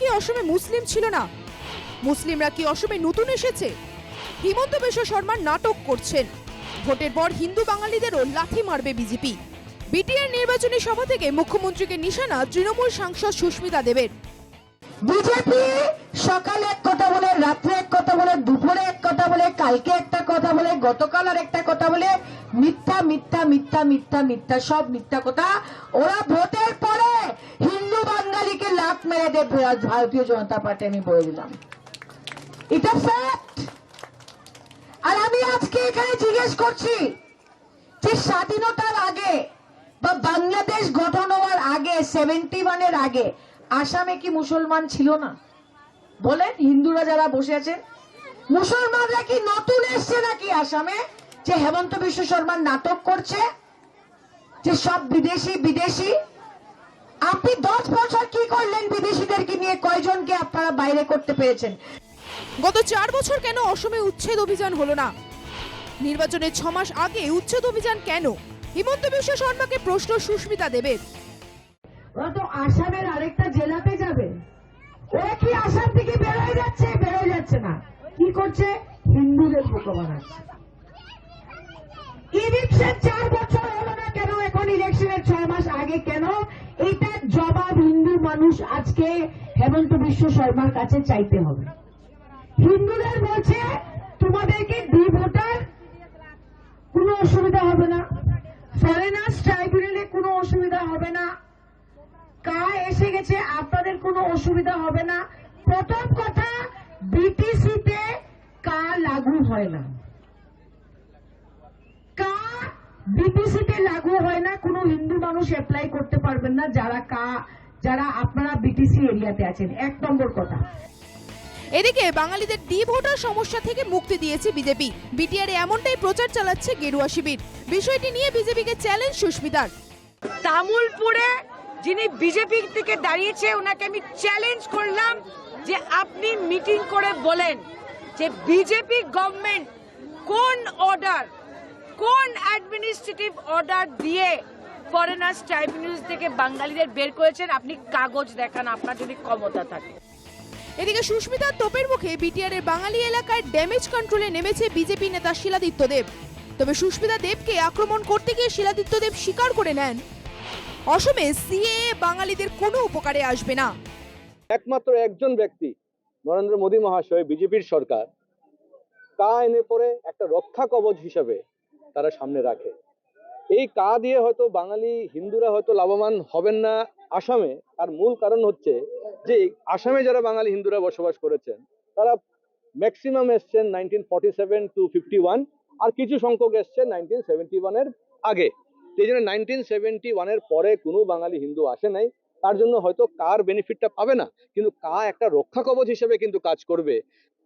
কি অসমে মুসলিম ছিল না? মুসলিমরা কি অসমে নতুন এসেছে? হিমন্ত বিশ্ব শর্মা নাটক করছেন। ভোটের পর হিন্দু বাঙালিদেরও লাথি মারবে বিজেপি। বিটিআর নির্বাচনী সভা থেকে মুখ্যমন্ত্রীকে নিশানা তৃণমূল সাংসদ সুস্মিতা দেবের। বিজেপি সকালে এক কথা বলে, রাত্রে এক কথা বলে, দুপুরে এক কথা বলে, কালকে একটা কথা বলে, গতকাল আর একটা কথা বলে, মিথ্যা মিথ্যা মিথ্যা মিথ্যা মিথ্যা, সব মিথ্যা কথা। ওরা ভোটের পরে বাঙালিকে লাত মেরে দেবে ভারতীয় জনতা পার্টি আমি বলে দিলাম। এটা ফ্যাক্ট আর আমি আজকে এখানে জিজ্ঞেস করছি যে স্বাধীনতার আগে বা বাংলাদেশ গঠন হওয়ার আগে সেভেন্টি ওয়ানের আগে আসামে কি মুসলমান ছিল না? বলেন, হিন্দুরা যারা বসে আছেন, মুসলমানরা কি নতুন এসছে নাকি আসামে যে হেমন্ত বিশ্ব শর্মার নাটক করছে? যে সব বিদেশি বিদেশি আপনি দশ বছর কি করলেন বিদেশিদেরকে নিয়ে? কয়জনকে আপনারা বাইরে করতে পেরেছেন? গত চার বছর কেন অসমে উচ্ছেদ অভিযান হলো না? নির্বাচনের ছ মাস আগে উচ্ছেদ অভিযান কেন? হিমন্ত বিশ্ব শর্মাকে প্রশ্ন সুস্মিতা ওরা তো আসামের আরেকটা জেলাতে যাবে। ওরা কি আসাম থেকে বেরোয় যাচ্ছে? বেরোয় যাচ্ছে না। কি করছে? হিন্দুদের বোকা বানাচ্ছে। ইলেকশন চার বছর হলো না কেন? এখন ইলেকশনের ছয় মাস আগে কেন? এটা মানুষ আজকে হেমন্ত বিশ্ব শর্মার কাছে চাইতে হবে। হিন্দুদের বলছে তোমাদেরকে দুই ভোটার? কোনো অসুবিধা হবে না। ফরেনার্স ট্রাইব্যুনালে কোনো অসুবিধা হবে না। কা এসে গেছে, আপনাদের কোনো অসুবিধা হবে না। প্রথম কথা বিটিসিতে কা লাগু হয় না। কা বিটিসিতে লাগু হয় না, কোনো হিন্দু মানুষ অ্যাপ্লাই করতে পারবেন না, যারা কা যারা আপনারা বিটিসি এরিয়াতে আছেন এক নম্বর কথা। এদিকে বাঙালিদের ডি ভোটার সমস্যা থেকে মুক্তি দিয়েছে বিজেপি। বিটিআর এমনটাই প্রচার চালাচ্ছে গেরুয়া শিবির। বিষয়টি নিয়ে বিজেপিকে চ্যালেঞ্জ সুস্মিতার। তামুলপুরে যিনি বিজেপি থেকে দাঁড়িয়েছে ওনাকে আমি চ্যালেঞ্জ করলাম যে আপনি মিটিং করে বলেন যে বিজেপি গভর্নমেন্ট কোন অর্ডার কোন অ্যাডমিনিস্ট্রেটিভ অর্ডার দিয়ে ফরেনার্স ট্রাইব্যুনাল থেকে বাঙালিদের বের করেছেন। আপনি কাগজ দেখান আপনার যদি ক্ষমতা থাকে। এদিকে সুস্মিতার তোপের মুখে বিটিআর এর বাঙালি এলাকায় ড্যামেজ কন্ট্রোলে নেমেছে বিজেপি নেতা শিলাদিত্য দেব। তবে সুস্মিতা দেবকে আক্রমণ করতে গিয়ে শিলাদিত্য দেব স্বীকার করে নেন। অসমে সিএএ বাঙালিদের কোনো উপকারে আসবে না। একমাত্র একজন ব্যক্তি নরেন্দ্র মোদী মহাশয় বিজেপির সরকার কা এনে পরে একটা রক্ষা কবচ হিসাবে তারা সামনে রাখে। এই কা দিয়ে হয়তো বাঙালি হিন্দুরা হয়তো লাভবান হবেন না আসামে। তার মূল কারণ হচ্ছে যে, আসামে যারা বাঙালি হিন্দুরা বসবাস করেছেন, তারা ম্যাক্সিমাম এসছেন nineteen forty seven to fifty one আর কিছু সংখ্যক এসছেন নাইনটিন সেভেন্টি ওয়ানের আগে। সেই জন্য নাইনটিন সেভেন্টি ওয়ানের পরে কোনো বাঙালি হিন্দু আসে নাই। তার জন্য হয়তো কার বেনিফিটটা পাবে না। কিন্তু কা একটা রক্ষা কবচ হিসেবে কিন্তু কাজ করবে।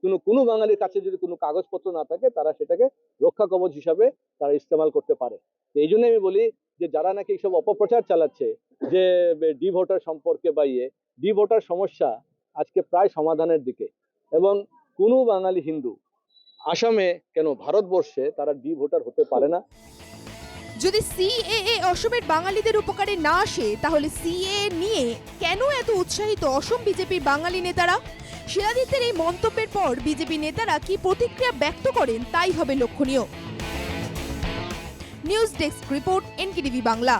কোনো কোনো বাঙালির কাছে যদি কোনো কাগজপত্র না থাকে, তারা সেটাকে রক্ষা কবচ হিসাবে তারা ইস্তেমাল করতে পারে। এই জন্য আমি বলি যে, যারা নাকি এইসব অপপ্রচার চালাচ্ছে, যে ডি ভোটার সম্পর্কে বা ইয়ে ডি ভোটার সমস্যা আজকে প্রায় সমাধানের দিকে। এবং কোনো বাঙালি হিন্দু আসামে কেন ভারতবর্ষে তারা ডি ভোটার হতে পারে না? যদি সিএএ অসমের বাঙালিদের উপকারে না আসে, তাহলে সিএ নিয়ে কেন এত উৎসাহিত অসম বিজেপির বাঙালি নেতারা? শিলাদিত্যের এই মন্তব্যের পর বিজেপি নেতারা কি প্রতিক্রিয়া ব্যক্ত করেন তাই হবে লক্ষণীয়। News desk report, NKTV Bangla.